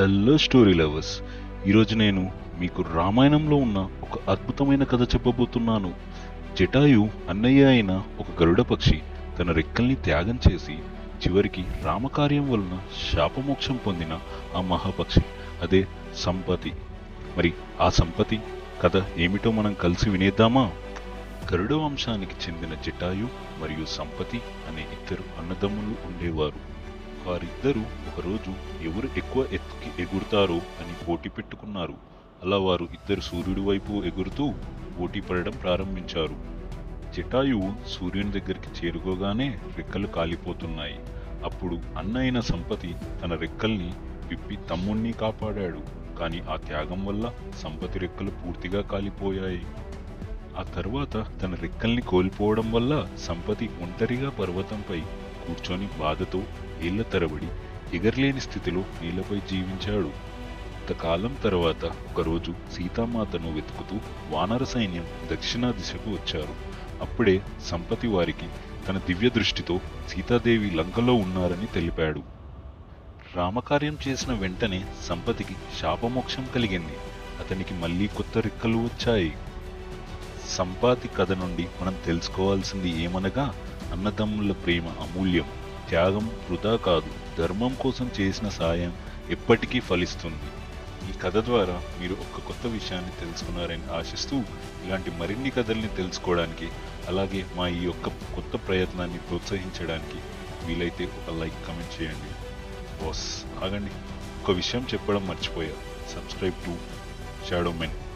Hello story lovers ఈరోజు నేను మీకు రామాయణంలో ఉన్న ఒక అద్భుతమైన కథ చెప్పబోతున్నాను. జటాయు అన్నయ్య అయిన ఒక గరుడ పక్షి తన రెక్కల్ని త్యాగం చేసి చివరికి రామకార్యం వలన శాపమోక్షం పొందిన ఆ మహాపక్షి. అదే సంపతి. మరి ఆ సంపతి కథ ఏమిటో మనం కలిసి వినేద్దామా? గరుడ వంశానికి చెందిన జటాయు మరియు సంపతి అనే ఇద్దరు అన్నదమ్ములు ఉండేవారు. వారిద్దరూ ఒకరోజు ఎవరు ఎక్కువ ఎత్తుకి ఎగురుతారో అని పోటీ పెట్టుకున్నారు. అలా వారు ఇద్దరు సూర్యుడి వైపు ఎగురుతూ పోటీ పడడం ప్రారంభించారు. జటాయువు సూర్యుని దగ్గరికి చేరుకోగానే రెక్కలు కాలిపోతున్నాయి. అప్పుడు అన్న సంపతి తన రెక్కల్ని విప్పి తమ్ముణ్ణి కాపాడాడు. కానీ ఆ త్యాగం వల్ల సంపతి రెక్కలు పూర్తిగా కాలిపోయాయి. ఆ తర్వాత తన రెక్కల్ని కోల్పోవడం వల్ల సంపతి ఒంటరిగా పర్వతంపై కూర్చొని బాధతో ఏళ్ళ తరబడి ఎగరలేని స్థితిలో నీళ్ళపై జీవించాడు. కొంతకాలం తర్వాత ఒకరోజు సీతామాతను వెతుకుతూ వానర సైన్యం దక్షిణ దిశకు వచ్చారు. అప్పుడే సంపతి వారికి తన దివ్య దృష్టితో సీతాదేవి లంకలో ఉన్నారని తెలిపాడు. రామకార్యం చేసిన వెంటనే సంపతికి శాపమోక్షం కలిగింది. అతనికి మళ్ళీ కొత్త రెక్కలు వచ్చాయి. సంపాతి కథ నుండి మనం తెలుసుకోవాల్సింది ఏమనగా అన్నదమ్ముల ప్రేమ అమూల్యం. త్యాగం వృధా కాదు. ధర్మం కోసం చేసిన సాయం ఎప్పటికీ ఫలిస్తుంది. ఈ కథ ద్వారా మీరు ఒక కొత్త విషయాన్ని తెలుసుకున్నారని ఆశిస్తూ ఇలాంటి మరిన్ని కథల్ని తెలుసుకోవడానికి అలాగే మా ఈ యొక్క కొత్త ప్రయత్నాన్ని ప్రోత్సహించడానికి వీలైతే ఒక లైక్ కమెంట్ చేయండి. బాస్ ఆగండి. ఒక విషయం చెప్పడం మర్చిపోయా. Subscribe to Shadow Men.